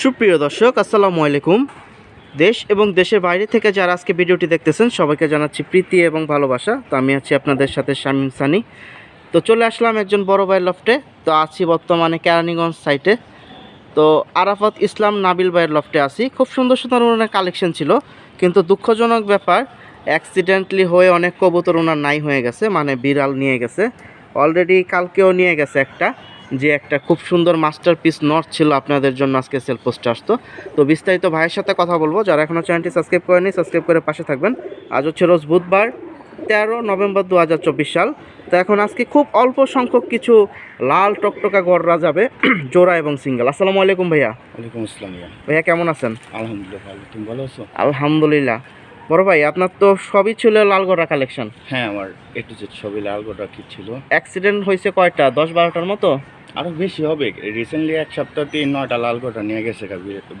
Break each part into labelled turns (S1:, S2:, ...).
S1: সুপ্রিয় দর্শক, আসসালামু আলাইকুম। দেশ এবং দেশের বাইরে থেকে যারা আজকে ভিডিওটি দেখতেছেন, সবাইকে জানাচ্ছি প্রীতি এবং ভালোবাসা। তো আমি আছি আপনাদের সাথে শামীম সানি। তো চলে আসলাম একজন বড় ভাইয়ের লফটে। তো আছি বর্তমানে কেরানীগঞ্জ সাইটে। তো আরাফাত ইসলাম নাবিল ভাইয়ের লফটে আছি। খুব সুন্দর সুন্দর ওনার কালেকশন ছিল, কিন্তু দুঃখজনক ব্যাপার অ্যাক্সিডেন্টলি হয়ে অনেক কবুতর ওনার নাই হয়ে গেছে মানে বিড়াল নিয়ে গেছে। অলরেডি কালকেও নিয়ে গেছে একটা। যে একটা খুব সুন্দর মাস্টার পিস নট ছিল আপনাদের জন্য আজকে সেল পোস্টে আসতো। তো বিস্তারিত ভাইয়ের সাথে কথা বলব যারা এখনও চ্যানেলটি সাবস্ক্রাইব করেনি সাবস্ক্রাইব করে পাশে থাকবেন। আজ হচ্ছে রোজ বুধবার তেরো নভেম্বর দু চব্বিশ সাল। তো এখন আজকে খুব অল্প সংখ্যক কিছু লাল টকটকা গড়রা যাবে জোড়া এবং সিঙ্গেল। আসসালামু আলাইকুম ভাইয়া।
S2: ওয়ালাইকুম আসসালাম ইয়া
S1: ভাইয়া কেমন আছেন?
S2: আলহামদুলিল্লাহ ভালো। তুমি ভালো আছো?
S1: আলহামদুলিল্লাহ। বড় ভাই আপনার তো সবই ছিল লাল গড়া কালেকশন
S2: হ্যাঁ আমার একটু যে ছবি লাল কি ছিল?
S1: অ্যাক্সিডেন্ট হয়েছে কয়টা? দশ বারোটার মতো?
S2: আরও বেশি হবে। রিসেন্টলি এক সপ্তাহ তিন নয়টা লাল গোটা নিয়ে গেছে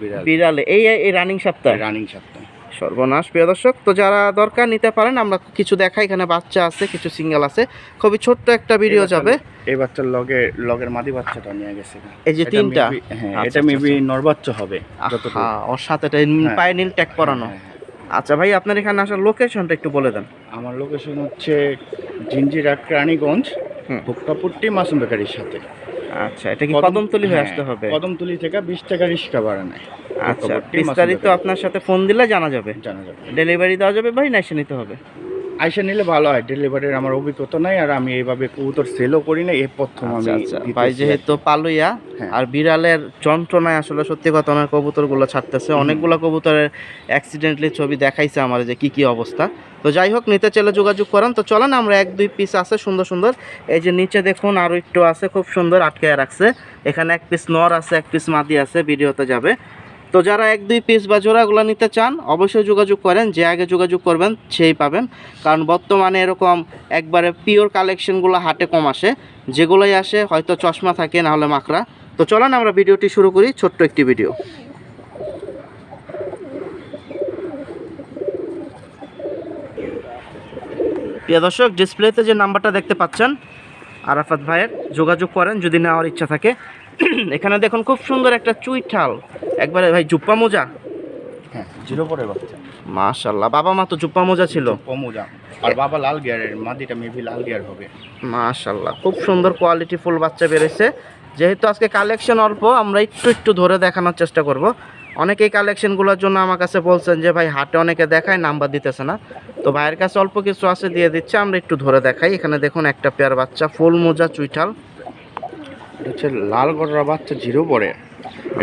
S2: বিরা- বিড়াল।
S1: এই এই রানিং সপ্তাহ?
S2: রানিং সপ্তাহ।
S1: সর্বনাশ প্রিয় দর্শক। তো যারা দরকার নিতে পারেন আমরা কিছু দেখাই। এখানে বাচ্চা আছে কিছু সিঙ্গেল আছে। খুবই ছোট্ট একটা ভিডিও যাবে।
S2: এই বাচ্চার লগে লগের মাদি বাচ্চাটা নিয়ে গেছে
S1: এই যে তিনটা?
S2: হ্যাঁ
S1: আচ্ছা,
S2: এটা
S1: আচ্ছা,
S2: মেবি নরবাচ্চা হবে যতটুকু।
S1: হ্যাঁ ওর সাথে এটা
S2: হ্যাঁ।
S1: পায়ে নীল ট্যাগ করানো
S2: হ্যাঁ, হ্যাঁ।
S1: আচ্ছা ভাই আপনার এখানে আসার লোকেশনটা একটু বলে দেন।
S2: আমার লোকেশন হচ্ছে জিঞ্জিরা রানীগঞ্জ ভোক্তাপুরটি মাসুম বেকারির সাথে।
S1: আচ্ছা এটা কি
S2: কদম-
S1: কদমতলি হয়ে
S2: হ্যাঁ,
S1: আসতে হবে?
S2: কদমতলি থেকে বিশ টাকা রিক্সা ভাড়া নেয়।
S1: আচ্ছা বিস্তারিত আপনার সাথে ফোন দিলে জানা যাবে।
S2: জানা যাবে।
S1: ডেলিভারি দেওয়া যাবে ভাই না এসে নিতে হবে?
S2: আইসা নিলে ভালো হয়। ডেলিভারির আমার অভিজ্ঞতা নাই আর আমি এইভাবে কবুতর সেলও করি না এই প্রথম আমি
S1: আচ্ছা আচ্ছা। ভাই যেহেতু পালুইয়া
S2: হ্যাঁ।
S1: আর বিড়ালের যন্ত্রণায় আসলে সত্যি কথা ওনার কবুতরগুলো ছাড়তেছে। অনেকগুলো কবুতরের অ্যাক্সিডেন্টলি ছবি দেখাইছে আমার যে কি কি অবস্থা। তো যাই হোক নিতে চাইলে যোগাযোগ করেন। তো চলেন আমরা এক দুই পিস আছে সুন্দর সুন্দর। এই যে নিচে দেখুন আরও একটু আছে খুব সুন্দর আটকে রাখছে। এখানে এক পিস নর আছে এক পিস মাদি আছে ভিডিওতে যাবে। তো যারা এক, দুই পিস বা জোড়াগুলো নিতে চান, অবশ্যই যোগাযোগ করেন, যে আগে যোগাযোগ করবেন, সেই পাবেন। কারণ বর্তমানে এরকম একবারে পিওর কালেকশনগুলো হাটে কম আসে। যেগুলোই আসে, হয়তো চশমা থাকে, না হলে মাকড়া। তো চলেন আমরা ভিডিওটি শুরু করি, ছোট্ট একটি ভিডিও। প্রিয় দর্শক ডিসপ্লেতে যে নাম্বারটা দেখতে পাচ্ছেন, আরাফাত ভাইয়ের, যোগাযোগ করেন, যদি নেওয়ার ইচ্ছা থাকে। এখানে দেখুন, খুব সুন্দর একটা চুইঠাল। একবারে ভাই জুপ্পা মোজা?
S2: হ্যাঁ জিরো পরে বাচ্চা।
S1: মাশাল্লাহ বাবা মা তো জুপ্পা মোজা ছিল।
S2: কমুজা আর বাবা লাল গিয়ারের মাদিটা মেবি লাল গিয়ার হবে।
S1: মাশাল্লাহ খুব সুন্দর কোয়ালিটি ফুল বাচ্চা বেড়েছে যেহেতু আজকে কালেকশন অল্প আমরা একটু একটু ধরে দেখানোর চেষ্টা করব। অনেকেই কালেকশনগুলোর জন্য আমার কাছে বলছেন যে ভাই হাটে অনেকে দেখায় নাম্বার দিতেছে না। তো ভাইয়ের কাছে অল্প কিছু আছে দিয়ে দিচ্ছে আমরা একটু ধরে দেখাই। এখানে দেখুন একটা পেয়ার বাচ্চা ফুল মোজা চুইঠাল।
S2: এটা হচ্ছে লাল গড়রা বাচ্চা জিরো পরে।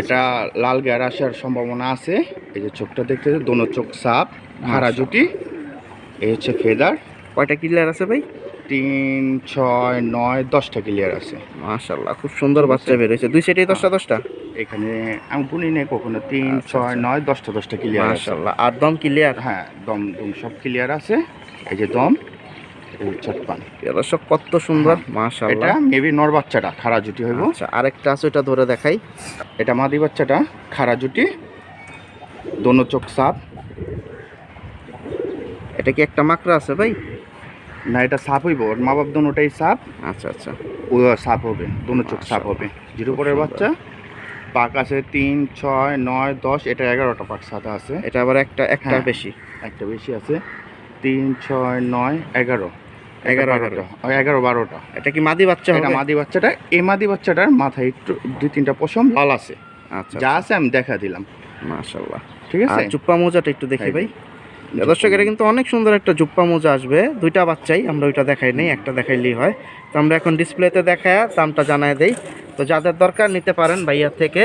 S2: এটা লাল গিয়ার আসার সম্ভাবনা আছে। এই যে চোখটা দেখতে দোনো চোখ সাপ হারা জুটি এই হচ্ছে ফেদার।
S1: কয়টা ক্লিয়ার আছে ভাই?
S2: তিন ছয় নয় দশটা ক্লিয়ার আছে।
S1: মাশাল্লাহ খুব সুন্দর বাচ্চা বেরোয়েছে দুই সেটাই দশটা দশটা?
S2: এখানে আমি গুনি নেই কখনো। তিন
S1: আচ্ছা,
S2: ছয় নয় দশটা দশটা ক্লিয়ার
S1: মাশাল্লাহ আর দম ক্লিয়ার
S2: হ্যাঁ দম দম সব ক্লিয়ার আছে। এই যে দম। চটপান।
S1: দর্শক কত সুন্দর
S2: এটা
S1: মাশাল্লাহ
S2: মেবি নর বাচ্চাটা খারা জুটি হইব।
S1: আচ্ছা আরেকটা আছে ওটা ধরে দেখাই।
S2: এটা মাদি বাচ্চাটা খারা জুটি দোনো চোখ সাপ
S1: এটা কি একটা মাকড়া আছে ভাই?
S2: না এটা সাপ হইব ওর মা বাপ দোনোটাই সাপ
S1: আচ্ছা আচ্ছা।
S2: ও সাপ হবে দোনো চোখ সাপ হবে। জিরো পরের বাচ্চা। পাক আছে তিন ছয় নয় দশ এটা এগারোটা পাক সাদা আছে।
S1: এটা আবার একটা একটা
S2: হ্যাঁ।
S1: বেশি।
S2: একটা বেশি আছে। তিন ছয় নয় এগারো।
S1: এগারো,
S2: বারোটা। এগারো বারোটা।
S1: এটা কি মাদি বাচ্চা
S2: এটা মাদি বাচ্চাটা এই মাদি বাচ্চাটার মাথায় একটু দুই তিনটা পশম। লাল আছে।
S1: আচ্ছা
S2: যা আছে আমি দেখা দিলাম।
S1: মাশাআল্লাহ।
S2: ঠিক আছে?
S1: জুপ্পা মোজাটা একটু দেখি ভাই। দর্শক এটা কিন্তু অনেক সুন্দর একটা জুপ্পা মোজা আসবে। দুইটা বাচ্চাই আমরা ওইটা দেখাই নেই একটা দেখাইলেই হয়। তো আমরা এখন ডিসপ্লেতে দেখায় দামটা জানায় দেই। তো যাদের দরকার নিতে পারেন ভাইয়া থেকে।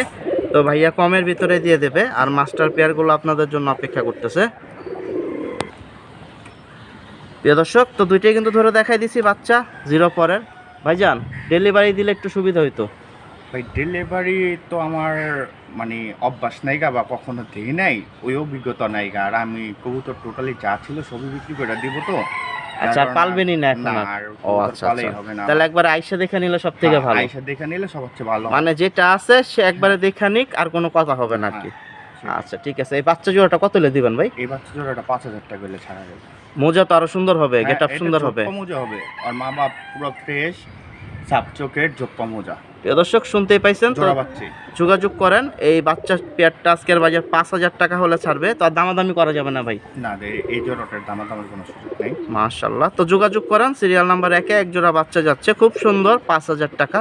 S1: তো ভাইয়া কমের ভিতরে দিয়ে দেবে আর মাস্টার পেয়ারগুলো আপনাদের জন্য অপেক্ষা করতেছে। প্রিয় দর্শক তো দুইটাই কিন্তু ধরে দেখাই দিছি বাচ্চা জিরো পরের। ভাইজান ডেলিভারি দিলে একটু সুবিধা হইতো?
S2: ভাই ডেলিভারি তো আমার মানে অভ্যাস নাই গা বা কখনো দিই নাই ওই অভিজ্ঞতা নাই গা আর আমি কবুতর টোটালি যা ছিল সবই বিক্রি করে দিব তো।
S1: আচ্ছা পালবেনই না এখন ও আচ্ছা আচ্ছা।
S2: হবে না।
S1: তাহলে একবার আইসা দেখে নিলে সব থেকে ভালো।
S2: আইসা দেখে নিলে সব হচ্ছে ভালো।
S1: মানে যেটা আছে সে একবারে দেখা নিক আর কোনো কথা হবে না আর কি।
S2: হ্যাঁ,
S1: আচ্ছা ঠিক আছে। এই বাচ্চা জোড়াটা কত লে দিবেন ভাই?
S2: এই বাচ্চা জোড়াটা পাঁচ হাজার টাকা করলে ছাড়া যাবে।
S1: মোজা তো আরও সুন্দর হবে
S2: হ্যাঁ,
S1: গেট আপ সুন্দর হবে।
S2: মোজা হবে। আর মা বাপ পুরো ফ্রেশ সাপ চোখের জোপ্পা মোজা।
S1: প্রিয় দর্শক শুনতেই পাইছেন তো? যোগাযোগ করেন এই বাচ্চা পেয়ারটা আজকের বাজার পাঁচ হাজার টাকা হলে ছাড়বে তো আর দামাদামি করা যাবে না ভাই।
S2: না এই জোড়াটার দামাদামের কোনো সুযোগ নেই।
S1: মাশাল্লাহ তো যোগাযোগ করেন সিরিয়াল নাম্বার একে এক জোড়া বাচ্চা যাচ্ছে খুব সুন্দর পাঁচ হাজার টাকা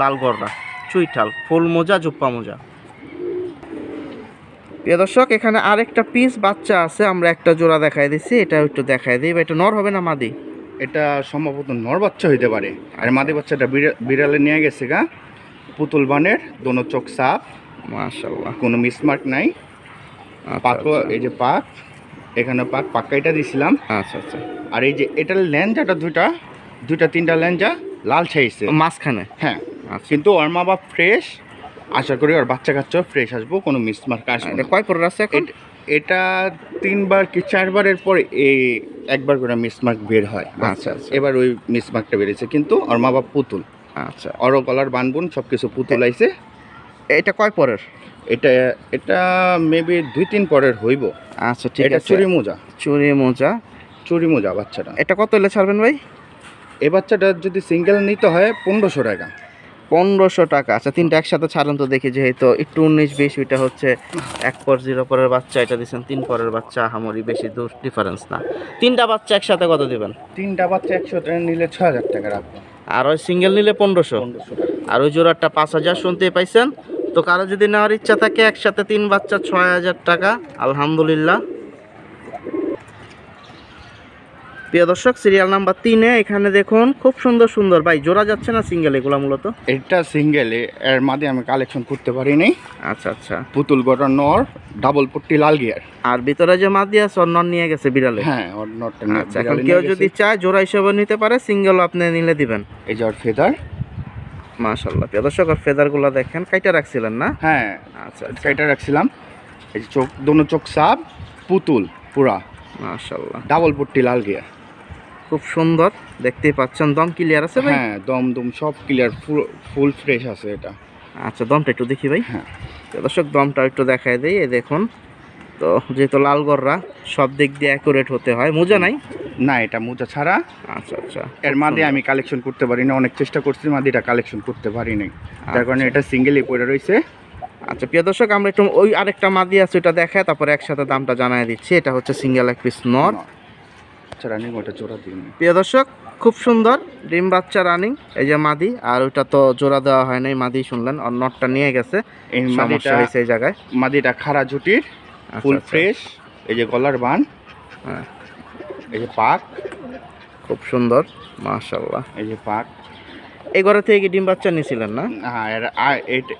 S1: লাল গররা চুইঠাল ফুল মোজা জুপ্পা মোজা। প্রিয় দর্শক এখানে আরেকটা পিস বাচ্চা আছে আমরা একটা জোড়া দেখাই দিচ্ছি এটা একটু দেখাই দিই। এটা নর হবে না মাদি?
S2: এটা সম্ভবত নর বাচ্চা হইতে পারে। আর মাদি বাচ্চাটা বিড়া- বিড়ালে নিয়ে গেছে গা। পুতুল বানের দোনো চোখ সাপ
S1: মাশাল্লাহ
S2: কোনো মিসমার্ক নাই। পাকও এই যে পাক এখানে পাক পাক্কাইটা দিছিলাম।
S1: আচ্ছা আচ্ছা।
S2: আর এই যে এটার ল্যাঞ্জাটা দুইটা দুইটা তিনটা ল্যাঞ্জা লাল ছাইছে।
S1: মাঝখানে?
S2: হ্যাঁ।
S1: আচ্ছা।
S2: কিন্তু ওর মা বাপ ফ্রেশ আশা করি আর বাচ্চা কাচ্চাও ফ্রেশ আসব কোনো মিস মার্ক
S1: আসবে
S2: না।
S1: কয় পরের আছে এখন?
S2: এটা তিনবার কি চারবারের পর এই একবার করে মিস মার্ক বের হয়।
S1: আচ্ছা আচ্ছা।
S2: এবার ওই মিস মার্কটা বেরিয়েছে কিন্তু ওর মা বাপ পুতুল।
S1: আচ্ছা।
S2: অর গলার বানবুন সব কিছু পুতুল আইছে।
S1: এটা কয় পরের?
S2: এটা এটা মেবি দুই তিন পরের হইব।
S1: আচ্ছা ঠিক আছে।
S2: চুরি মোজা।
S1: চুরি মোজা।
S2: চুরি মোজা বাচ্চাটা।
S1: এটা কত হলে ছাড়বেন ভাই?
S2: এই বাচ্চাটা যদি সিঙ্গেল নিতে হয় পনেরোশো টাকা।
S1: পনেরোশো টাকা। আচ্ছা তিনটা একসাথে ছাড়েন তো দেখি যেহেতু একটু উনিশ বিশ ওইটা হচ্ছে এক পর জিরো পরের বাচ্চা এটা দিচ্ছেন তিন পরের বাচ্চা হামরি বেশি দূর ডিফারেন্স না। তিনটা বাচ্চা একসাথে কত দেবেন?
S2: তিনটা বাচ্চা একশো নিলে ছ হাজার টাকা রাখব।
S1: আর ওই সিঙ্গেল নিলে পনেরোশো।
S2: পনেরোশো
S1: আর ওই জোড়াটা পাঁচ হাজার শুনতে পাইছেন? তো কারও যদি নেওয়ার ইচ্ছা থাকে একসাথে তিন বাচ্চা ছয় হাজার টাকা আলহামদুলিল্লাহ। প্রিয় দর্শক সিরিয়াল নাম্বার তিনে এখানে দেখুন খুব সুন্দর সুন্দর। ভাই জোড়া যাচ্ছে না সিঙ্গেল এগুলো মূলত?
S2: এটা সিঙ্গেল এর মাঝে আমি কালেকশন করতে পারি নাই
S1: আচ্ছা আচ্ছা।
S2: পুতুল গড়া নর ডাবল পট্টি লাল গিয়ার
S1: আর ভিতরে যে মাদি আছে অন্য নিয়ে গেছে বিড়ালে?
S2: হ্যাঁ ওর নটটা
S1: আচ্ছা এখন কেউ যদি চায় জোড়া হিসেবে নিতে পারে সিঙ্গেল আপনি নিলে দিবেন।
S2: এই যে ওর ফেদার
S1: মাশাল্লাহ প্রিয় দর্শক আর ফেদারগুলো দেখেন কাইটা রাখছিলেন না?
S2: হ্যাঁ
S1: আচ্ছা আচ্ছা।
S2: এটা রাখছিলাম। এই যে চোখ দোনো চোখ সাপ পুতুল পুরা।
S1: মাশাল্লাহ
S2: ডাবল পট্টি লাল গিয়ার
S1: খুব সুন্দর। দেখতেই পাচ্ছেন দম ক্লিয়ার আছে ভাই?
S2: হ্যাঁ দম দম সব ক্লিয়ার ফুল ফুল ফ্রেশ আছে এটা।
S1: আচ্ছা দমটা একটু দেখি ভাই।
S2: হ্যাঁ।
S1: দর্শক দমটা একটু দেখাই দেই এই দেখুন। তো যেহেতু লাল গররা সব দিক দিয়ে অ্যাকুরেট হতে হয়। মোজা নাই?
S2: না এটা মোজা ছাড়া।
S1: আচ্ছা আচ্ছা।
S2: এর মাঝে আমি কালেকশন করতে পারি না অনেক চেষ্টা করছি মাদিটা কালেকশন করতে পারি নাই। যার কারণে এটা সিঙ্গেলই পড়ে রয়েছে।
S1: আচ্ছা প্রিয় দর্শক আমরা একটু ওই আরেকটা মাদি আছে ওটা দেখায় তারপরে একসাথে দামটা জানাই দিচ্ছি। এটা হচ্ছে সিঙ্গেল এক পিস নর।
S2: আচ্ছা রানিং ওটা জোড়া দিন।
S1: প্রিয় দর্শক খুব সুন্দর ডিম বাচ্চা রানিং এই যে মাদি আর ওটা তো জোড়া দেওয়া হয় নাই মাদি শুনলেন আর নটটা নিয়ে গেছে
S2: এই মাদিটা
S1: হয়েছে এই জায়গায়।
S2: মাদিটা খাড়া জুটির
S1: আচ্ছা,
S2: ফুল
S1: আচ্ছা।
S2: ফ্রেশ এই যে গলার বান
S1: হ্যাঁ,
S2: এই যে পাক
S1: খুব সুন্দর মাশাল্লাহ
S2: এই যে পাক।
S1: এই ঘরে থেকে কি ডিম বাচ্চা নিয়েছিলেন না?
S2: হ্যাঁ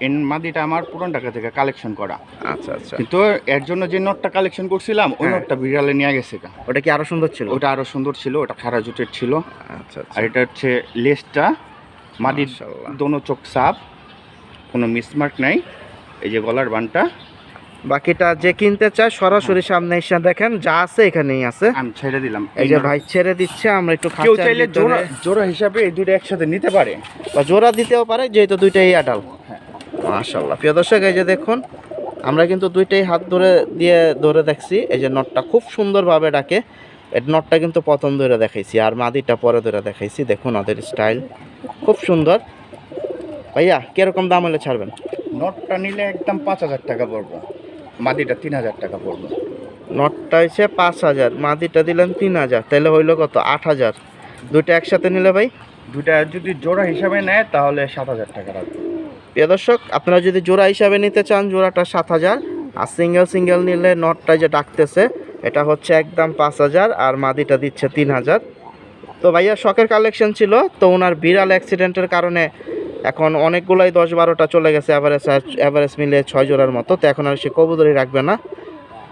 S2: এর মাদিটা আমার পুরান টাকা থেকে কালেকশন করা।
S1: আচ্ছা আচ্ছা।
S2: কিন্তু এর জন্য যে নোটটা কালেকশন করছিলাম ওই
S1: হ্যাঁ।
S2: নোটটা বিড়ালে নিয়ে গেছে।
S1: ওটা কি আরও সুন্দর ছিল?
S2: ওটা আরও সুন্দর ছিল ওটা খাড়া জুটের ছিল।
S1: আচ্ছা আচ্ছা।
S2: আর এটা হচ্ছে লেসটা মাদির দোনো চোখ সাপ কোনো মিসমার্ক নাই। এই যে গলার বানটা
S1: বাকিটা যে কিনতে চায় সরাসরি সামনে এসে দেখেন যা আছে এখানেই আছে।
S2: আমি ছেড়ে দিলাম।
S1: এই যে ভাই ছেড়ে দিচ্ছে আমরা একটু
S2: কেউ চাইলে জোড়া জোড়া হিসাবে এই দুটো একসাথে নিতে পারে।
S1: বা জোড়া দিতেও পারে যেহেতু দুইটাই আডাল
S2: হ্যাঁ।
S1: মাশাল্লাহ প্রিয় দর্শক এই যে দেখুন আমরা কিন্তু দুইটাই হাত ধরে দিয়ে ধরে দেখছি। এই যে নটটা খুব সুন্দরভাবে ডাকে। এই নটটা কিন্তু প্রথম ধরে দেখাইছি আর মাদিটা পরে ধরে দেখাইছি। দেখুন ওদের স্টাইল খুব সুন্দর। ভাইয়া কীরকম দাম হলে ছাড়বেন?
S2: নটটা নিলে একদম পাঁচ হাজার টাকা পড়ব। মাদিটা তিন হাজার টাকা পড়ব।
S1: নটটা হচ্ছে পাঁচ হাজার মাদিটা দিলেন তিন হাজার তাহলে হইল কত? আট হাজার। দুইটা একসাথে নিলে ভাই?
S2: দুটা যদি জোড়া হিসাবে নেয় তাহলে সাত হাজার টাকা রাখব
S1: প্রিয় দর্শক আপনারা যদি জোড়া হিসাবে নিতে চান জোড়াটা সাত হাজার। আর সিঙ্গেল সিঙ্গেল নিলে নটটা যে ডাকতেছে এটা হচ্ছে একদম পাঁচ হাজার আর মাদিটা দিচ্ছে তিন হাজার। তো ভাইয়া শখের কালেকশন ছিল তো ওনার বিড়াল অ্যাক্সিডেন্টের কারণে এখন অনেকগুলাই দশ বারোটা চলে গেছে অ্যাভারেজ অ্যাভারেজ মিলে ছয় জোড়ার মতো, তো এখন আর সে কবুতরই রাখবে না।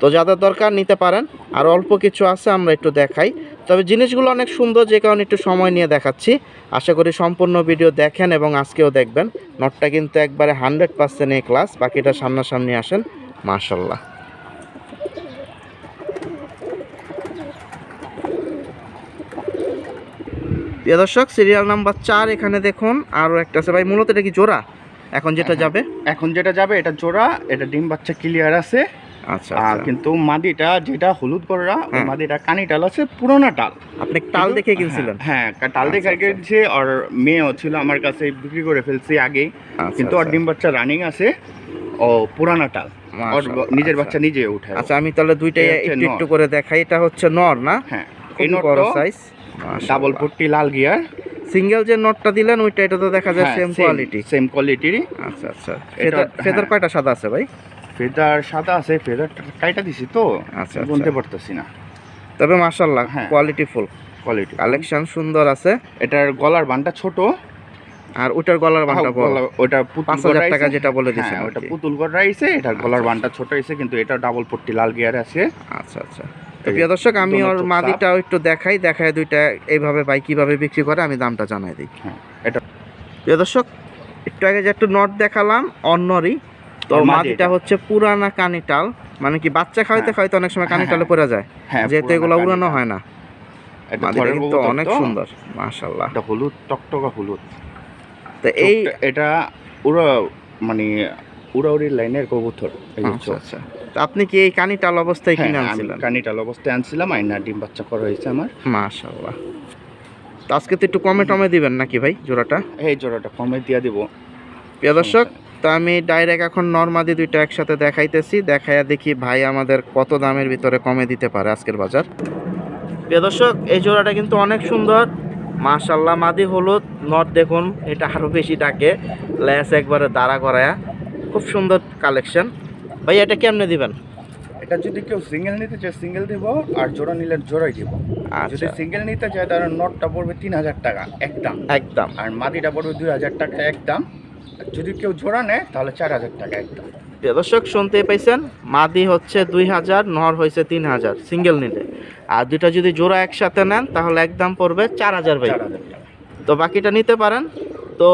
S1: তো যাদের দরকার নিতে পারেন, আর অল্প কিছু আছে আমরা একটু দেখাই। তবে জিনিসগুলো অনেক সুন্দর, যে কারণে একটু সময় নিয়ে দেখাচ্ছি। আশা করি সম্পূর্ণ ভিডিও দেখেন এবং আজকেও দেখবেন। নটটা কিন্তু একবারে হান্ড্রেড পার্সেন্ট এ ক্লাস বাকিটা সামনাসামনি আসেন মাশাল্লাহ প্রিয় দর্শক সিরিয়াল নাম্বার চার এখানে দেখুন। আরও একটা আছে। ভাই মূলত এটা কি জোড়া? এখন যেটা
S2: হ্যাঁ,
S1: যাবে?
S2: এখন যেটা যাবে এটা জোড়া এটা ডিম বাচ্চা ক্লিয়ার আছে।
S1: আচ্ছা আচ্ছা।
S2: কিন্তু মাদিটা যেটা হলুদ ওই
S1: হ্যাঁ।
S2: মাদিটা কানি টাল আছে পুরোনো টাল
S1: আপনি টাল দেখে কিনছিলেন?
S2: হ্যাঁ হ্যাঁ, টাল দেখে
S1: আচ্ছা,
S2: আর মেয়েও ছিল আমার কাছে বিক্রি করে ফেলছি আগে।
S1: আচ্ছা,
S2: কিন্তু
S1: আচ্ছা।
S2: ডিম বাচ্চা রানিং আছে। ও পুরানা টাল
S1: মাশাআল্লাহ,
S2: নিজের
S1: আচ্ছা।
S2: বাচ্চা নিজে উঠায়। ও।
S1: আচ্ছা আমি তাহলে দুইটাই একটু একটু করে দেখাই। এটা হচ্ছে নর না?
S2: হ্যাঁ এই নটটা
S1: সাইজ
S2: ডাবল পট্টি লাল গিয়ার
S1: সিঙ্গেল যে নটটা দিলেন ওইটা এটা তো দেখা যায় সেম কোয়ালিটি
S2: সেম কোয়ালিটির
S1: আচ্ছা আচ্ছা।
S2: এটা-
S1: ফেদার
S2: হ্যাঁ।
S1: কয়টা সাদা আছে ভাই?
S2: ফেদার সাদা আছে ফেদার কাইটা দিছি তো।
S1: আচ্ছা,
S2: বলতে
S1: আচ্ছা।
S2: পারতেছি না।
S1: তবে মাশাল্লাহ
S2: হ্যাঁ।
S1: কোয়ালিটি ফুল
S2: কোয়ালিটি
S1: কালেকশন সুন্দর আছে।
S2: এটার গলার বানটা ছোট।
S1: আর ওটার গলার বানটা বড়।
S2: ওটা
S1: পাঁচ হাজার টাকা যেটা বলে দিয়েছেন
S2: হ্যাঁ, ওটা পুতুল গড় রাইছে এটার গলার বানটা ছোট হয়েছে কিন্তু এটা ডাবল পট্টি লাল গিয়ার আছে।
S1: আচ্ছা আচ্ছা। তো প্রিয় দর্শক আমি ওর মাদিটাও একটু দেখাই দেখায় দুইটা এইভাবে ভাই কীভাবে বিক্রি করে আমি দামটা জানাই দিই।
S2: হ্যাঁ, এটা
S1: প্রিয় দর্শক একটু আগে যে একটু নট দেখালাম অন্যরই তো
S2: আর
S1: মাদিটা হচ্ছে পুরানা কানিটাল মানে কি বাচ্চা খাওয়াইতে
S2: হ্যাঁ।
S1: খাওয়াইতে অনেক সময়
S2: হ্যাঁ,
S1: কানিটালে
S2: হ্যাঁ।
S1: পড়ে যায়
S2: হ্যাঁ
S1: যেহেতু এগুলো উড়ানো হয় না।
S2: এটা
S1: মাদিটা কিন্তু অনেক সুন্দর মাশাল্লাহ
S2: এটা হলুদ টকটকা হলুদ।
S1: তো এই
S2: এটা উড়া মানে উড়াউড়ির লাইনের কবুতর
S1: আচ্ছা আচ্ছা। আপনি কি এই কানিটাল অবস্থায়
S2: হ্যাঁ,
S1: কিনে আনছিলেন?
S2: কানিটাল অবস্থায় আনছিলাম আইনা ডিম বাচ্চা করা হয়েছে আমার।
S1: মাশাল্লাহ তো আজকে তো একটু কমে টমে দিবেন নাকি ভাই জোড়াটা?
S2: এই জোড়াটা কমে দিয়ে দিব।
S1: প্রিয় দর্শক তো আমি ডাইরেক্ট এখন নর্মাদি দুইটা একসাথে দেখাইতেছি দেখাইয়া দেখি ভাই আমাদের কত দামের ভিতরে কমে দিতে পারে আজকের বাজার। প্রিয় দর্শক এই জোড়াটা কিন্তু অনেক সুন্দর। মাশাল্লাহ মাদি হলুদ নট দেখুন এটা আরও বেশি ডাকে। ল্যাস একবারে দাঁড়া করায়া। খুব সুন্দর কালেকশন ভাই এটা কেমনে দিবেন?
S2: এটা যদি কেউ সিঙ্গেল নিতে চায় সিঙ্গেল দিব আর জোড়া নিলে জোড়াই দিব। যদি
S1: আচ্ছা
S2: সিঙ্গেল নিতে চায় তাহলে নটটা পড়বে তিন হাজার টাকা একদম
S1: একদম।
S2: আর মাদিটা পড়বে দুই হাজার টাকা একদম যদি কেউ জোড়া নেয় তাহলে চার হাজার টাকা একদম
S1: দর্শক শুনতেই পাইছেন? মাদি হচ্ছে দুই হাজার নর হয়েছে তিন হাজার সিঙ্গেল নিলে। আর দুইটা যদি জোড়া একসাথে নেন তাহলে একদম পড়বে চার হাজার ভাই। তো বাকিটা নিতে পারেন। তো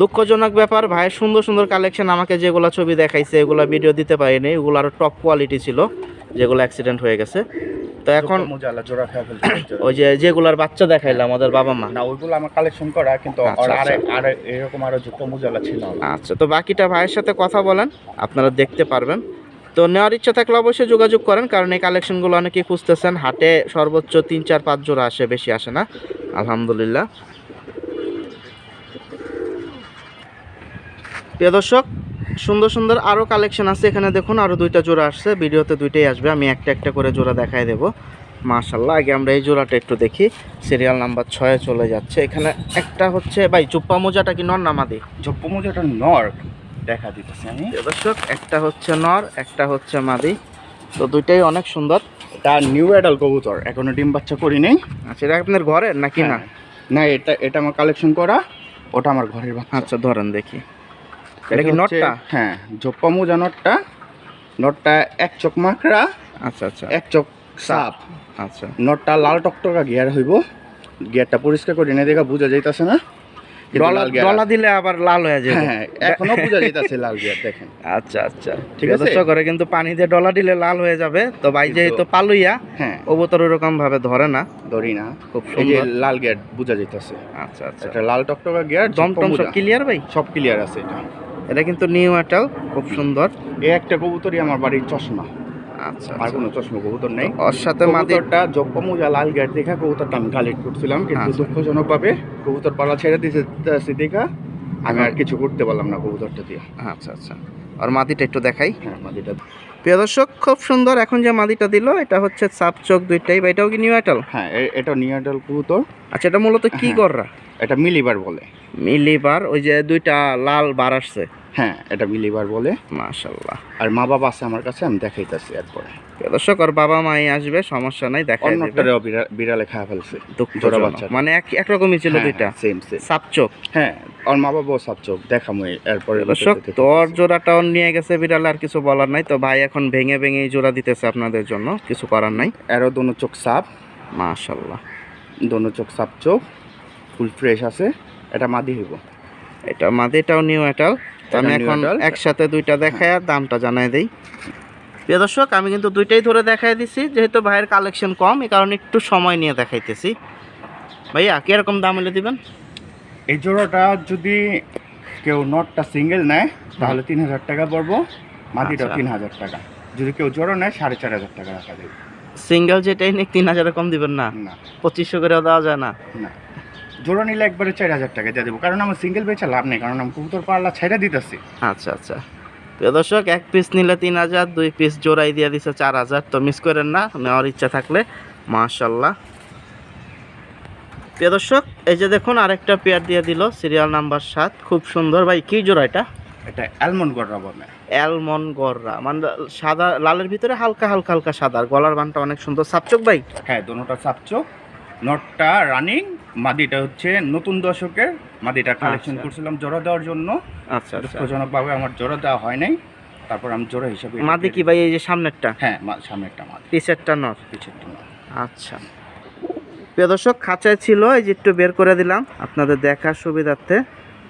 S1: দুঃখজনক ব্যাপার ভাইয়ের সুন্দর সুন্দর কালেকশন আমাকে যেগুলো ছবি দেখাইছে এগুলো ভিডিও দিতে পারিনি। এগুলো আরও টপ কোয়ালিটি ছিল যেগুলো অ্যাক্সিডেন্ট হয়ে গেছে। তো এখন ওই যে যেগুলার বাচ্চা দেখাইলাম আমাদের বাবা মা।
S2: না ওইগুলো আমার কালেকশন করা কিন্তু
S1: আচ্ছা,
S2: আর আরে
S1: আচ্ছা।
S2: এরকম আরও যুক্ত মোজালা ছিল
S1: আচ্ছা তো বাকিটা ভাইয়ের সাথে কথা বলেন আপনারা দেখতে পারবেন। তো নেওয়ার ইচ্ছা থাকলে অবশ্যই যোগাযোগ করেন কারণ এই কালেকশনগুলো অনেকেই খুঁজতেছেন। হাটে সর্বোচ্চ তিন চার পাঁচ জোড়া আসে বেশি আসে না। আলহামদুলিল্লাহ। প্রিয় দর্শক সুন্দর সুন্দর আরও কালেকশন আছে। এখানে দেখুন আরও দুইটা জোড়া আসছে। ভিডিওতে দুইটাই আসবে। আমি একটা একটা করে জোড়া দেখাই দেবো। মাশাল্লাহ আগে আমরা এই জোড়াটা একটু দেখি। সিরিয়াল নাম্বার ছয়ে চলে যাচ্ছে। এখানে একটা হচ্ছে ভাই চুপ্পা মোজাটা কি নর নামাদি
S2: জপ্প মোজাটা নর। দেখা দিতেছি আমি।
S1: দর্শক একটা হচ্ছে নর একটা হচ্ছে মাদি। তো দুইটাই অনেক সুন্দর।
S2: এটা নিউ অ্যাডাল কবুতর। এখনও ডিম বাচ্চা করি নেই।
S1: আচ্ছা এটা আপনার ঘরের নাকি না?
S2: হ্যাঁ। না এটা এটা আমার কালেকশন করা। ওটা আমার ঘরের বাচ্চা।
S1: আচ্ছা ধরেন দেখি। এটা কি নটটা?
S2: হ্যাঁ জপ্পা মোজা নটটা। নটটা এক চোখ মাকড়া
S1: আচ্ছা আচ্ছা।
S2: এক চোখ সাপ।
S1: আচ্ছা।
S2: নটটা লাল টকটকা গিয়ার হইব। গিয়ারটা পরিষ্কার করে এনে দেখা বোঝা যাইতাছে না?
S1: ডলা। দিলে আবার লাল হয়ে যাবে
S2: হ্যাঁ এখনও বোঝা যাইতাছে লাল গিয়ার দেখেন।
S1: আচ্ছা আচ্ছা।
S2: ঠিক
S1: আছে? করে কিন্তু পানি দিয়ে ডলা দিলে লাল হয়ে যাবে। তো ভাই যেহেতু পালুইয়া
S2: হ্যাঁ।
S1: কবুতর ওরকম ভাবে ধরে না।
S2: ধরি না।
S1: খুব সুন্দর।
S2: লাল গিয়ার বোঝা যাইতাছে।
S1: আচ্ছা আচ্ছা।
S2: এটা লাল টকটকা গিয়ার
S1: দম টম সব ক্লিয়ার ভাই?
S2: সব ক্লিয়ার আছে এটা।
S1: এটা কিন্তু নিউ এটাল খুব সুন্দর।
S2: এই একটা কবুতরই আমার বাড়ির চশমা।
S1: আচ্ছা
S2: আর
S1: আচ্ছা।
S2: কোনো চশমা কবুতর নেই।
S1: ওর সাথে মাদি
S2: কবুতরটা লাল দেখা কবুতরটা আমি কালেক্ট করছিলাম কিন্তু
S1: আচ্ছা।
S2: দুঃখজনকভাবে কবুতর পালা ছেড়ে দিয়েছে দেখা আমি আর কিছু করতে পারলাম না কবুতরটা দিয়ে।
S1: আচ্ছা আচ্ছা। আর মাদিটা একটু দেখাই।
S2: হ্যাঁ মাদিটা
S1: প্রিয় দর্শক খুব সুন্দর এখন যে মাদিটা দিল এটা হচ্ছে সাপ চোখ দুইটাই বা এটাও কি নিউ এটাল
S2: হ্যাঁ এটা নিয়াডাল কবুতর।
S1: আচ্ছা এটা মূলত কি
S2: হ্যাঁ।
S1: কররা
S2: এটা মিলিবার বলে।
S1: মিলিবার ওই যে দুইটা লাল বার আসছে।
S2: হ্যাঁ এটা মিলিবার বলে।
S1: মাশাল্লাহ
S2: আর মা বাবা আছে আমার কাছে আমি দেখাইতেছি এরপরে
S1: দর্শক ওর বাবা মাই আসবে সমস্যা নাই দেবে।
S2: অন্যটারেও বিড়ালে খাওয়া ফেলছে। জোড়া বাচ্চা।
S1: মানে এক একরকমই ছিল দুইটা।
S2: সেম সেম
S1: সাপ চোখ
S2: হ্যাঁ ওর মা বাবাও সব চোখ দেখামো এরপরে
S1: দর্শক তোর জোড়াটাও নিয়ে গেছে বিড়াল আর কিছু বলার নাই। তো ভাই এখন ভেঙে ভেঙে জোড়া দিতেছে আপনাদের জন্য কিছু করার নাই।
S2: এরও দোনো চোখ সাপ।
S1: মাশাল্লাহ
S2: দোনো চোখ সাপ চোখ ফুল ফ্রেশ আছে। এটা মাদি হইব।
S1: এটা মাদিটাও নিউ এটাল তো আমি এখন একসাথে দুইটা দেখায় দামটা জানাই দেই। প্রিয় দর্শক আমি কিন্তু দুইটাই ধরে দেখাই দিছি যেহেতু ভাইয়ের কালেকশন কম এই কারণে একটু সময় নিয়ে দেখাইতেছি। ভাইয়া কীরকম দাম হলে দিবেন?
S2: এই জোড়াটা যদি কেউ নটটা সিঙ্গেল নেয় তাহলে তিন হাজার টাকা পড়ব। মাটিটা
S1: আচ্ছা।
S2: তিন হাজার টাকা। যদি কেউ জোড়া নেয় সাড়ে চার হাজার টাকা রাখা দেবে
S1: সিঙ্গেল যেটাই নিক তিন হাজার কম দিবেন না?
S2: না।
S1: পঁচিশশো করেও দেওয়া যায় না?
S2: না। জোড়া নিলে একবারে চার হাজার টাকা দিয়ে দেবো। কারণ আমার সিঙ্গেল বেচা লাভ নেই কারণ আমি কবুতর পাল্লা ছেড়ে দিতেছি।
S1: আচ্ছা আচ্ছা। প্রিয় দর্শক এক পিস নিলে তিন হাজার দুই পিস জোড়াই দিয়ে দিছে চার হাজার। তো মিস করেন না নেওয়ার ইচ্ছা থাকলে মাশাল্লাহ। প্রিয় দর্শক এই যে দেখুন আরেকটা পেয়ার দিয়ে দিল সিরিয়াল নাম্বার সাত। খুব সুন্দর। ভাই কি জোড়া এটা?
S2: এটা অ্যালমন্ড গড়রা বলে।
S1: অ্যালমন গররা মানে সাদা লালের ভিতরে হালকা হালকা হালকা সাদা। গলার বানটা অনেক সুন্দর। সাপচক ভাই?
S2: হ্যাঁ দোনোটা সাপচো নটটা রানিং মাদিটা হচ্ছে নতুন দশকের মাদিটা কালেকশন
S1: আচ্ছা।
S2: করছিলাম জোড়া দেওয়ার জন্য।
S1: আচ্ছা আচ্ছা।
S2: দুঃখজনকভাবে আমার জোড়া দেওয়া হয় নাই। তারপর আমি জোড়া হিসাবে
S1: মাদি কি ভাই এই যে সামনেরটা?
S2: হ্যাঁ সামনেরটা মাদি।
S1: পিছেরটা নর।
S2: পিছেরটা না
S1: আচ্ছা। প্রিয় দর্শক খাঁচায় ছিল এই যে একটু বের করে দিলাম। আপনাদের দেখার সুবিধার্থে।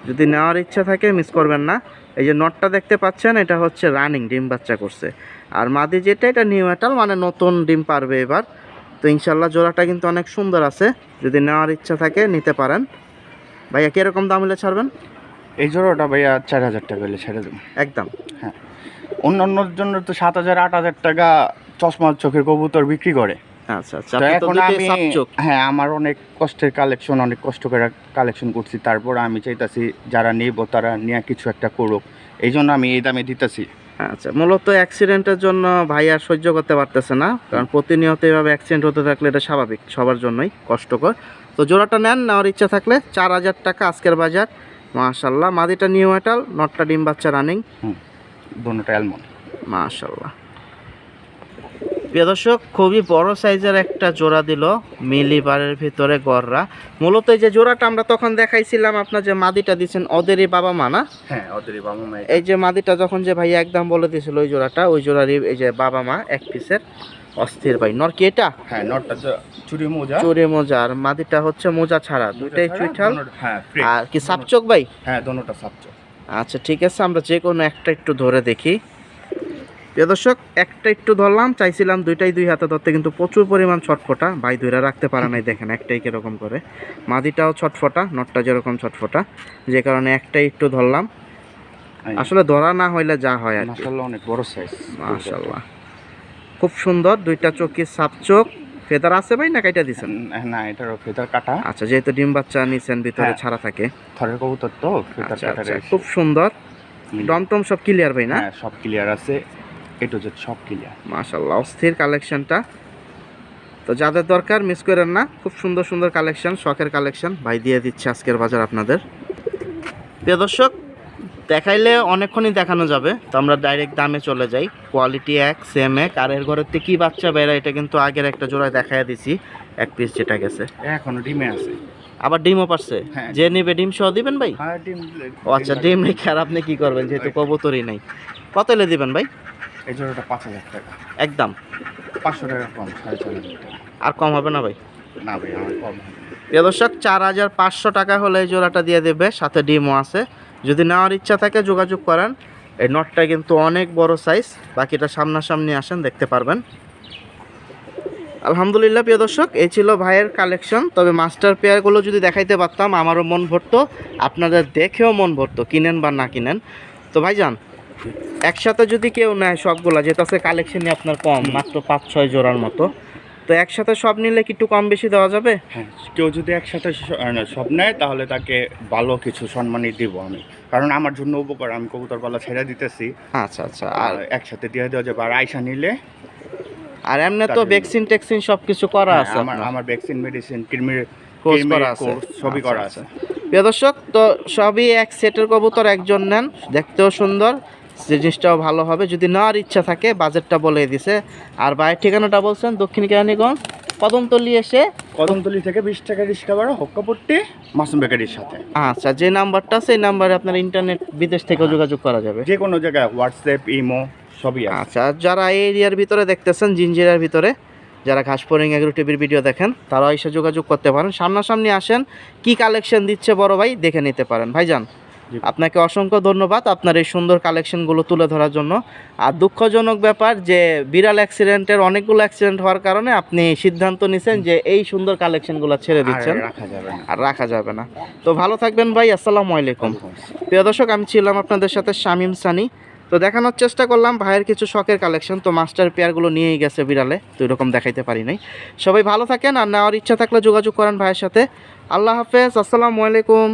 S1: যদি নেওয়ার ইচ্ছা থাকে মিস করবেন না। এই যে নটটা দেখতে পাচ্ছেন এটা হচ্ছে রানিং ডিম বাচ্চা করছে। আর মাদি যেটা এটা নিউ এটাল মানে নতুন ডিম পারবে এবার। তো ইনশাল্লাহ জোড়াটা কিন্তু অনেক সুন্দর আছে। যদি নেওয়ার ইচ্ছা থাকে নিতে পারেন। ভাইয়া কীরকম দাম হলে ছাড়বেন?
S2: এই জোড়াটা ভাইয়া চার হাজার টাকা হলে ছেড়ে দেবো।
S1: একদম।
S2: অন্য অন্যর জন্য তো সাত হাজার আট হাজার টাকা চশমা চোখের কবুতর বিক্রি করে।
S1: আচ্ছা আচ্ছা।
S2: এখন আমি হ্যাঁ আমার অনেক কষ্টের কালেকশন অনেক কষ্ট করে কালেকশন করছি। তারপর আমি চাইতাছি যারা নেব তারা নিয়ে কিছু একটা করুক। এই জন্য আমি এই দামে দিতেছি।
S1: আচ্ছা মূলত অ্যাক্সিডেন্টের জন্য ভাই আর সহ্য করতে পারতেছে না কারণ প্রতিনিয়ত এভাবে অ্যাক্সিডেন্ট হতে থাকলে এটা স্বাভাবিক সবার জন্যই কষ্টকর। তো জোড়াটা নেন নেওয়ার ইচ্ছা থাকলে চার হাজার টাকা আজকের বাজার। মাশাল্লাহ মাদিটা নিউ মেটাল নটটা ডিম বাচ্চা রানিং।
S2: অ্যালমন্ড
S1: মাশাল্লাহ প্রিয় দর্শক খুবই বড় সাইজের একটা জোড়া দিল মিলিবারের ভিতরে গররা মূলত এই যে জোড়াটা আমরা তখন দেখাইছিলাম আপনার যে মাদিটা দিচ্ছেন ওদেরই বাবা মা না?
S2: হ্যাঁ ওদেরই বাবা মায়ের
S1: এই যে মাদিটা যখন যে ভাই একদম বলে দিয়েছিল ওই জোড়াটা ওই জোড়ারই এই যে বাবা মা এক পিসের অস্থির ভাই। নর কি এটা?
S2: হ্যাঁ নটটা যে- চুরি মোজা।
S1: চুরি মোজা আর মাদিটা হচ্ছে মোজা ছাড়া
S2: ছাড়া
S1: চুইঠাল।
S2: হ্যাঁ।
S1: আর কি সাপচক ভাই?
S2: হ্যাঁ দোনোটা সাপচো
S1: আচ্ছা ঠিক আছে আমরা যে কোনো একটা একটু ধরে দেখি। প্রিয় দর্শক একটা একটু ধরলাম চাইছিলাম দুইটাই দুই হাতে ধরতে কিন্তু প্রচুর পরিমাণ ছটফটা ভাই ধরে রাখতে পারে নাই দেখেন একটাই কীরকম করে। মাদিটাও ছটফটা নটটা যেরকম ছটফটা যে কারণে একটাই একটু ধরলাম। আসলে ধরা না হইলে যা হয় আর
S2: অনেক বড় সাইজ
S1: মাশাল্লাহ খুব সুন্দর দুইটা চোখে সাপ চোখ। ফেদার আছে ভাই না কাইটা দিছেন?
S2: না এটারও ফেদার কাটা।
S1: আচ্ছা যেহেতু ডিম বাচ্চা নিছেন ভিতরে
S2: হ্যাঁ।
S1: ছাড়া থাকে।
S2: থরের কবুতর তো ফেদার
S1: আচ্ছা
S2: কাটা
S1: আচ্ছা খুব সুন্দর। টমটম সব ক্লিয়ার ভাই না?
S2: হ্যাঁ সব ক্লিয়ার আছে। এটু যে সব ক্লিয়ার
S1: মাশাল্লাহ অস্থির কালেকশনটা। তো যাদের দরকার মিস করেন না খুব সুন্দর সুন্দর কালেকশন শখের কালেকশন। ভাই দিয়ে দিচ্ছে আজকের বাজার আপনাদের। প্রিয় দর্শক দেখাইলে অনেকক্ষণই দেখানো যাবে। তো আমরা ডাইরেক্ট দামে চলে যাই। কোয়ালিটি এক সেম এক। আর এর ঘরের থেকে কী বাচ্চা বেড়া এটা কিন্তু আগের একটা জোড়ায় দেখাই দিছি। এক পিস যেটা গেছে।
S2: এখনও ডিমে আছে।
S1: আবার ডিমও পারছে?
S2: হ্যাঁ।
S1: যে নিবে ডিম সহ দিবেন ভাই?
S2: হ্যাঁ
S1: ও আচ্ছা ডিম রেখে আর আপনি কি করবেন? যেহেতু কবুতরই নাই। কত এলে দিবেন ভাই?
S2: এই জোড়াটা পাঁচ হাজার টাকা।
S1: একদম।
S2: পাঁচশো টাকা কম সাড়ে চার হাজার টাকা।
S1: আর কম হবে না ভাই?
S2: না ভাই আমার কম
S1: প্রিয় দর্শক চার হাজার পাঁচশো টাকা হলে এই জোড়াটা দিয়ে দেবে সাথে ডিমও আছে। যদি নেওয়ার ইচ্ছা থাকে যোগাযোগ করেন। এই নটটা কিন্তু অনেক বড় সাইজ বাকিটা সামনাসামনি আসেন দেখতে পারবেন। আলহামদুলিল্লাহ প্রিয় দর্শক এই ছিল ভাইয়ের কালেকশন তবে মাস্টার পেয়ারগুলো যদি দেখাইতে পারতাম আমারও মন ভরতো। আপনাদের দেখেও মন ভরতো কিনেন বা না কিনেন। তো ভাইজান একসাথে যদি কেউ নেয় সবগুলা যেহেতু আছে কালেকশনই আপনার কম মাত্র পাঁচ ছয় জোড়ার মতো তো একসাথে সব নিলে কি একটু কম বেশি দেওয়া যাবে?
S2: হ্যাঁ কেউ যদি একসাথে সব নেয় তাহলে তাকে ভালো কিছু সম্মানই দিব আমি। কারণ আমার জন্য উপকার আমি কবুতর পালা ছেড়ে দিতেছি।
S1: আচ্ছা আচ্ছা
S2: আর একসাথে দিয়ে দেওয়া যাবে। আর আয়সা নিলে
S1: আর এমনি তো ভ্যাকসিন ট্যাক্সিন সব কিছু করা আছে
S2: আমার আমার ভ্যাকসিন মেডিসিন কৃমির
S1: কোর্স করা আছে।
S2: সবই
S1: আচ্ছা,
S2: করা
S1: আচ্ছা।
S2: আছে।
S1: প্রিয় দর্শক তো সবই এক সেটের কবুতর একজন নেন দেখতেও সুন্দর। জিনিসটাও ভালো হবে। যদি নেওয়ার ইচ্ছা থাকে বাজেটটা বলে দিছে। আর বাইরের ঠিকানাটা বলছেন দক্ষিণ কেরানীগঞ্জ। কদমতলি এসে
S2: কদমতলি থেকে বিশ টাকা রিক্সা ভাড়া হক্কাপট্টি মাসুম বেকারির সাথে।
S1: আচ্ছা যে নাম্বারটা সেই নাম্বারে আপনার ইন্টারনেট বিদেশ থেকেও যোগাযোগ করা যাবে।
S2: যে কোনো জায়গায় হোয়াটসঅ্যাপ ইমো সবই
S1: আচ্ছা আর যারা এই এরিয়ার ভিতরে দেখতেছেন জিঞ্জিরার ভিতরে যারা ঘাসপোরিং এগ্রো টিভির ভিডিও দেখেন তারা এসে যোগাযোগ করতে পারেন। সামনাসামনি আসেন কি কালেকশন দিচ্ছে বড় ভাই দেখে নিতে পারেন। ভাইজান। আপনাকে অসংখ্য ধন্যবাদ আপনার এই সুন্দর কালেকশনগুলো তুলে ধরার জন্য। আর দুঃখজনক ব্যাপার যে বিড়াল অ্যাক্সিডেন্টের অনেকগুলো অ্যাক্সিডেন্ট হওয়ার কারণে আপনি সিদ্ধান্ত নিছেন যে এই সুন্দর কালেকশনগুলো ছেড়ে দিচ্ছেন।
S2: আর রাখা যাবে না।
S1: আর রাখা যাবে না। তো ভালো থাকবেন ভাই আসসালামু আলাইকুম। প্রিয় দর্শক আমি ছিলাম আপনাদের সাথে শামীম সানি। তো দেখানোর চেষ্টা করলাম ভাইয়ের কিছু শখের কালেকশন তো মাস্টার পেয়ারগুলো নিয়েই গেছে বিড়ালে তো এরকম দেখাইতে পারি নাই। সবাই ভালো থাকেন আর নেওয়ার ইচ্ছা থাকলে যোগাযোগ করেন ভাইয়ের সাথে। আল্লাহ হাফেজ আসসালামু আলাইকুম।